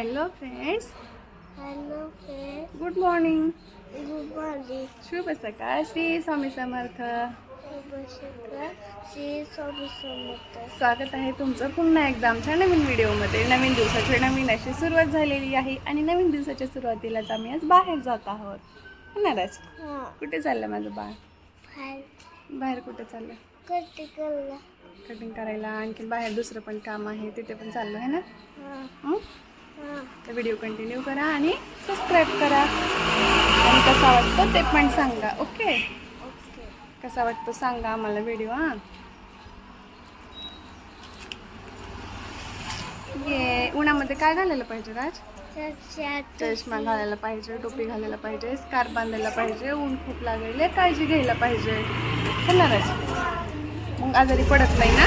Hello friends hello friend good morning good morning शुभ सकाळ. श्री स्वामी समर्थ. श्री स्वामी समर्थ. स्वागत आहे तुमचं पुन्हा एकदा आमच्या नवीन व्हिडिओमध्ये. नवीन दिवसाची नवीन अशी सुरुवात झालेली आहे आणि नवीन दिवसाच्या सुरुवातीलाच आम्ही आज बाहेर जात आहोत. हो ना राज? हां. कुठे चाललं माझं बाळ? बाहेर. कुठे चाललं? कटिंग करायला. आणखी बाहेर दुसरं पण काम आहे तिथे पण चाललं आहे ना? तर व्हिडिओ कंटिन्यू करा आणि सबस्क्राईब करा. आणि कसा वाटतो ते पण सांगा ओके ओके कसा वाटतो सांगा आम्हाला व्हिडिओ हां? ये उन्हामध्ये काय घालायला पाहिजे राज? चष्मा घालायला पाहिजे टोपी घालायला पाहिजे स्कार्फ बांधायला पाहिजे ऊन खूप लागेल काळजी घ्यायला पाहिजे. राज. मग आजारी पडत नाही ना?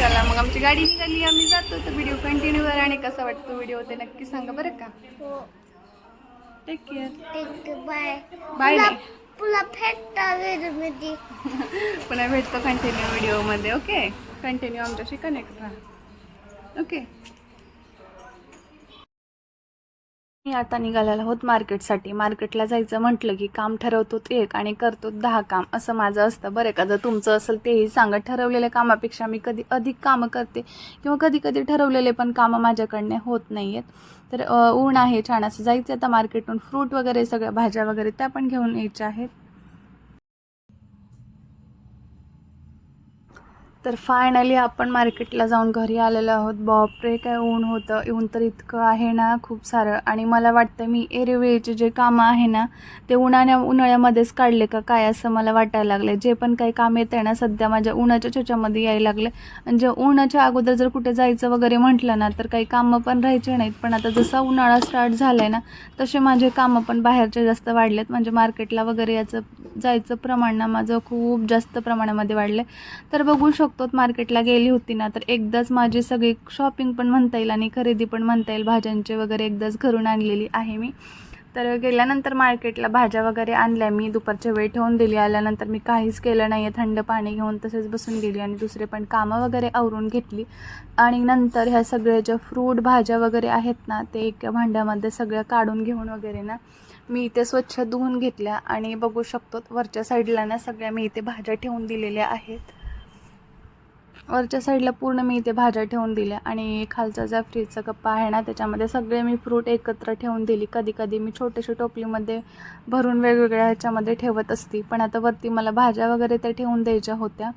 चला मग आमची गाडी निघाली आम्ही जातो. तर व्हिडिओ कंटिन्यू करा आणि कसा वाटतो व्हिडिओ ते नक्की सांगा बरं का? हो. टेक केअर बाय बाय नाही. पुला फेटा मध्ये पुन्हा भेटतो कंटिन्यू व्हिडिओमध्ये ओके कंटिन्यू आमच्याशी कनेक्ट राहा. ओके मी आता निघालेला आहोत मार्केटसाठी. मार्केटला जायचं म्हटलं की काम ठरवतो एक आणि करतो दहा काम. असं माझं असतं बरं का? जर तुमचं असेल तेही सांगा ठरवलेल्या कामापेक्षा मी कधी अधिक कामं करते किंवा कधी कधी ठरवलेले पण कामं माझ्याकडने होत नाही आहेत तर ऊन आहे छान असं जायचं आता मार्केटून फ्रूट वगैरे सगळ्या भाज्या वगैरे त्या पण घेऊन यायच्या आहेत. तर फायनली आपण मार्केटला जाऊन घरी आलेलो आहोत. बापरे काय ऊन होतं. ऊन तर इतकं आहे ना खूप सारं. आणि मला वाटतं मी एरवेळचे जे कामं आहे ना ते उन्हाने उन्हाळ्यामध्येच काढले का काय असं मला वाटायला लागलं जे पण काही काम येतं आहे ना सध्या माझ्या उन्हाच्या चोच्यामध्ये यायला लागले आणि जे उन्हाच्या अगोदर जर कुठे जायचं वगैरे म्हटलं ना तर काही कामं पण राहायचे नाहीत. पण आता जसा उन्हाळा स्टार्ट झाला आहे ना तसे माझे कामं पण बाहेरचे जास्त वाढलेत. म्हणजे मार्केटला वगैरे याचं जायचं प्रमाण ना माझं खूप जास्त प्रमाणामध्ये वाढलं आहे तर बघू शकतो मार्केटला गेली होती ना तर एकदाच माझी सगळी शॉपिंग पण म्हणता येईल आणि खरेदी पण म्हणता येईल. भाज्यांचे वगैरे एकदाच घरून आणलेली आहे मी. तर गेल्यानंतर मार्केटला भाज्या वगैरे आणल्या मी. दुपारच्या वेळ ठेवून दिली. आल्यानंतर मी काहीच केलं नाही आहे थंड पाणी घेऊन तसेच बसून गेली आणि दुसरे पण कामं वगैरे आवरून घेतली. आणि नंतर ह्या सगळ्या ज्या फ्रूट भाज्या वगैरे आहेत ना ते एका भांड्यामध्ये सगळ्या काढून घेऊन वगैरे ना मी इथे स्वच्छ धुवून घेतल्या. आणि बघू शकतो वरच्या साईडला ना सगळ्या मी इथे भाज्या ठेवून दिलेल्या आहेत. वरच्या साईडला पूर्ण मी इथे भाज्या ठेवून दिल्या आणि खालचा ज्या फ्रीजचा कप्पा आहे ना त्याच्यामध्ये सगळे मी फ्रूट एकत्र ठेवून दिली. कधी कधी मी छोट्याशा टोपलीमध्ये भरून वेगवेगळ्या ह्याच्यामध्ये ठेवत असती. पण आता वरती मला भाज्या वगैरे त्या ठेवून द्यायच्या होत्या.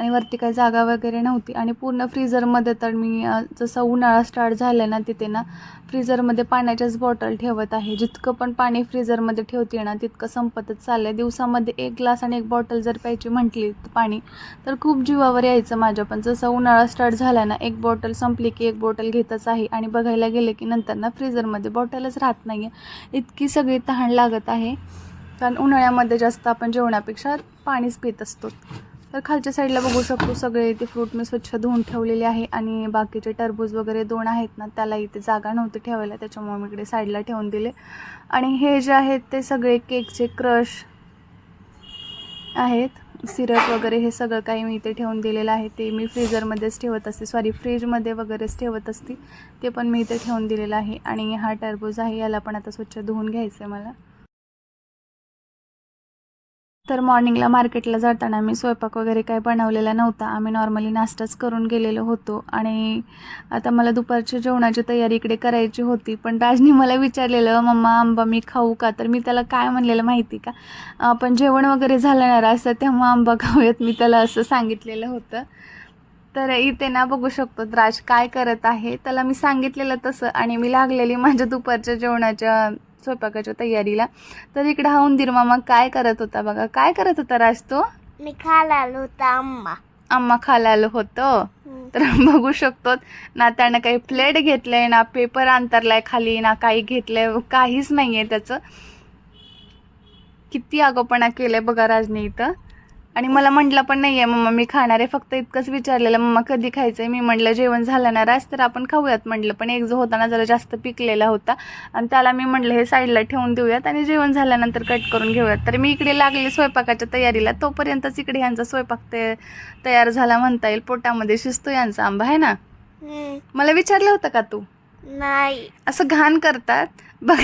आणि वरती काही जागा वगैरे नव्हती. आणि पूर्ण फ्रीजरमध्ये तर मी जसं उन्हाळा स्टार्ट झाला ना तिथे ना फ्रीजरमध्ये पाण्याच्याच बॉटल ठेवत आहे. जितकं पण पाणी फ्रीझरमध्ये ठेवते ना तितकं संपतच चाललं आहे दिवसामध्ये एक ग्लास आणि एक बॉटल जर प्यायची म्हटली पाणी तर खूप जीवावर यायचं माझ्या पण. जसं उन्हाळा स्टार्ट झाला ना एक बॉटल संपली की एक बॉटल घेतच आहे. आणि बघायला गेले की नंतर ना फ्रीजरमध्ये बॉटलच राहत नाही आहे इतकी सगळी तहान लागत आहे. कारण उन्हाळ्यामध्ये जास्त आपण जेवणापेक्षा पाणीच पित असतो. तर खालच्या साईडला बघू शकतो सगळे इथे फ्रूट मी स्वच्छ धुवून ठेवलेले आहे आणि बाकीचे टरबूज वगैरे दोन आहेत ना त्याला इथे जागा नव्हती ठेवायला त्याच्यामुळे मी इकडे साईडला ठेवून दिले. आणि हे जे आहेत ते सगळे केकचे क्रश आहेत. सिरप वगैरे हे सगळं काही मी इथे ठेवून दिलेलं आहे. ते मी फ्रीजरमध्येच ठेवत असते. सॉरी फ्रीजमध्ये वगैरेच ठेवत असते. ते पण मी इथे ठेवून दिलेलं आहे. आणि हा टरबूज आहे याला पण आता स्वच्छ धुवून घ्यायचं आहे मला. तर मॉर्निंगला मार्केटला जाताना मी स्वयंपाक वगैरे काही बनवलेला नव्हता. आम्ही नॉर्मली नाश्ताच करून गेलेलो होतो. आणि आता मला दुपारच्या जेवणाची तयारी इकडे करायची होती. पण राजनी मला विचारलेलं मम्मा आंबा मी खाऊ का? तर मी त्याला काय म्हणलेलं माहिती का? आपण जेवण वगैरे झालं ना असं तेव्हा आंबा खाऊयात मी त्याला असं सांगितलेलं होतं. तर इथे ना बघू शकतो राज काय करत आहे. त्याला मी सांगितलेलं तसं. आणि मी लागलेली माझ्या दुपारच्या जेवणाच्या स्वयंपाकाच्या तयारीला. तर इकडे हा उंदीर मामा काय करत होता बघा. काय करत होता राज तो? मी खायला आलो होता आंबा आम्हा खायला आलो होतं तर बघू शकतो. ना त्यानं काही प्लेट घेतलंय ना पेपर अंतरलाय खाली ना काही घेतलंय. काहीच नाही आहे त्याचं. किती आगोपणा केलंय बघा राजने इथं. आणि मला म्हटलं पण नाही आहे मम्मा मी खाणार आहे. फक्त इतकंच विचारलेलं मम्मा कधी खायचं आहे मी म्हटलं जेवण झालं ना राज तर आपण खाऊयात. म्हटलं पण एक जो होता ना जरा जास्त पिकलेला होता आणि त्याला मी म्हटलं हे साईडला ठेवून देऊयात आणि जेवण झाल्यानंतर कट करून घेऊयात. तर मी इकडे लागले स्वयंपाकाच्या तयारीला तोपर्यंतच इकडे यांचा स्वयंपाक ते तयार झाला म्हणता येईल. पोटामध्ये शिजतो यांचा आंबा आहे ना? मला विचारलं होतं का तू? नाही. असं घाण करतात. बघ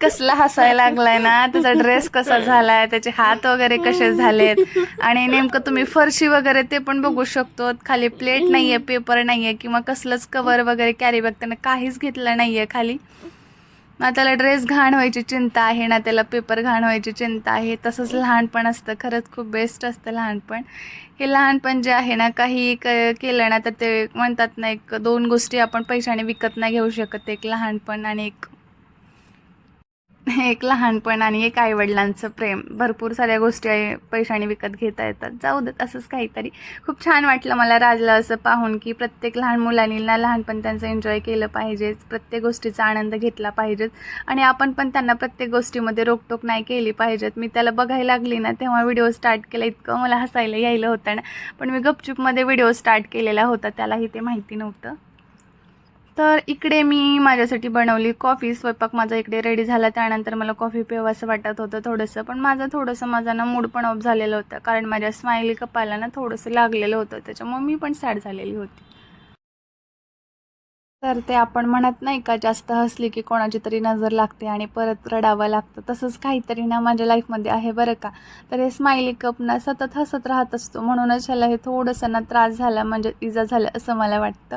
कसला हसायला लागलाय ना. त्याचा ड्रेस कसा झालाय त्याचे हात वगैरे कसे झालेत. आणि नेमकं तुम्ही फरशी वगैरे ते पण बघू शकतो खाली प्लेट नाहीये पेपर नाहीये किंवा कसलंच कवर वगैरे कॅरी बॅग त्यानं काहीच घेतलं नाहीये खाली. ना त्याला ड्रेस घाण व्हायची चिंता आहे ना त्याला पेपर घाण व्हायची चिंता आहे. तसंच लहानपण असतं. खरंच खूप बेस्ट असतं लहानपण. हे लहानपण जे आहे ना काही क केलं ना तर ते म्हणतात ना एक दोन गोष्टी आपण पैशाने विकत नाही घेऊ शकत. एक लहानपण आणि एक एक लहानपण आणि एक आईवडिलांचं प्रेम. भरपूर साऱ्या गोष्टी पैशाने विकत घेता येतात. जाऊ देत असंच काहीतरी. खूप छान वाटलं मला राजला असं पाहून की प्रत्येक लहान मुलांनी लहानपण त्यांचं एन्जॉय केलं पाहिजेच. प्रत्येक गोष्टीचा आनंद घेतला पाहिजेत. आणि आपण पण त्यांना प्रत्येक गोष्टीमध्ये रोकटोक नाही केली पाहिजेत. मी त्याला बघायला लागली ना तेव्हा व्हिडिओ स्टार्ट केला. इतकं मला हसायला यायला होतं ना. पण मी गपचूपमध्ये व्हिडिओ स्टार्ट केलेला होता. त्यालाही ते माहिती नव्हतं. तर इकडे मी माझ्यासाठी बनवली कॉफी. स्वयंपाक माझा इकडे रेडी झाला. त्यानंतर मला कॉफी प्यावं वाटत होतं थोडंसं. पण माझं थोडंसं माझा ना मूड पण ऑफ झालेलं होतं. कारण माझ्या स्माइली कपाला ना थोडंसं लागलेलं होतं. त्याच्यामुळे मी पण सॅड झालेली होती. तर ते आपण म्हणत नाही का जास्त हसली की कोणाची तरी नजर लागते आणि परत रडावं लागतं. तसंच काहीतरी ना माझ्या लाईफमध्ये आहे बरं का. तर हे स्माइली कप ना सतत हसत राहत असतो. म्हणूनच ह्याला हे थोडंसं ना त्रास झाला म्हणजे इजा झालं असं मला वाटतं.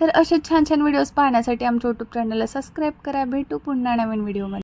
तर असे छान छान व्हिडिओज पाहण्यासाठी आमच्या यूट्यूब चॅनलला सबस्क्राईब करा. भेटू पुन्हा नवीन व्हिडिओमध्ये